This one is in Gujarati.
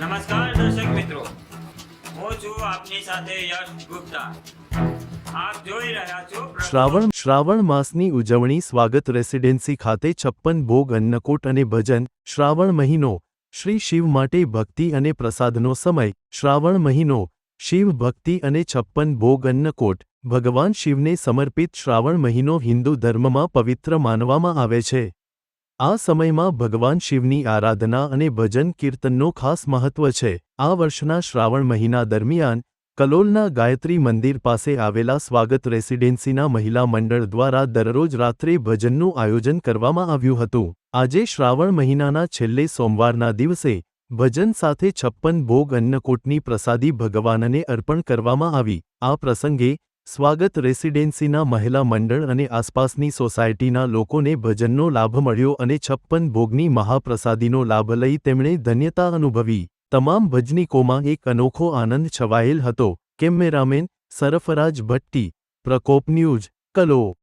નમસ્કાર દર્શક મિત્રો. હું છું આપની સાથે યશ ગુપ્તા. શ્રાવણ શ્રાવણ માસની ઉજવણી સ્વાગત રેસિડેન્સી ખાતે છપ્પન ભોગ અન્નકૂટ અને ભજન શ્રાવણ મહિનો શ્રી શિવ માટે ભક્તિ અને પ્રસાદનો સમય શ્રાવણ મહિનો શિવ ભક્તિ અને છપ્પન ભોગ અન્નકૂટ ભગવાન શિવને સમર્પિત શ્રાવણ મહિનો હિન્દુ ધર્મમાં પવિત્ર માનવામાં આવે છે. આ સમયમાં ભગવાન શિવની આરાધના અને ભજન કીર્તનનો ખાસ મહત્વ છે. આ વર્ષના શ્રાવણ મહિના દરમિયાન કલોલના ગાયત્રી મંદિર પાસે આવેલા સ્વાગત રેસિડેન્સીના મહિલા મંડળ દ્વારા દરરોજ રાત્રે ભજનનું આયોજન કરવામાં આવ્યું હતું. આજે શ્રાવણ મહિનાના છેલ્લે સોમવારના દિવસે ભજન સાથે છપ્પન ભોગ અન્નકૂટની પ્રસાદી ભગવાનને અર્પણ કરવામાં આવી. આ પ્રસંગે સ્વાગત રેસિડેન્સીના મહિલા મંડળ અને આસપાસની સોસાયટીના લોકોને ભજનનો લાભ મળ્યો અને છપ્પન ભોગની મહાપ્રસાદીનો લાભ લઈ તેમણે ધન્યતા અનુભવી. તમામ ભજનીકોમાં એક અનોખો આનંદ છવાયેલ હતો. કેમેરામેન સરફરાજ ભટ્ટી. પ્રકોપ ન્યૂઝ કલો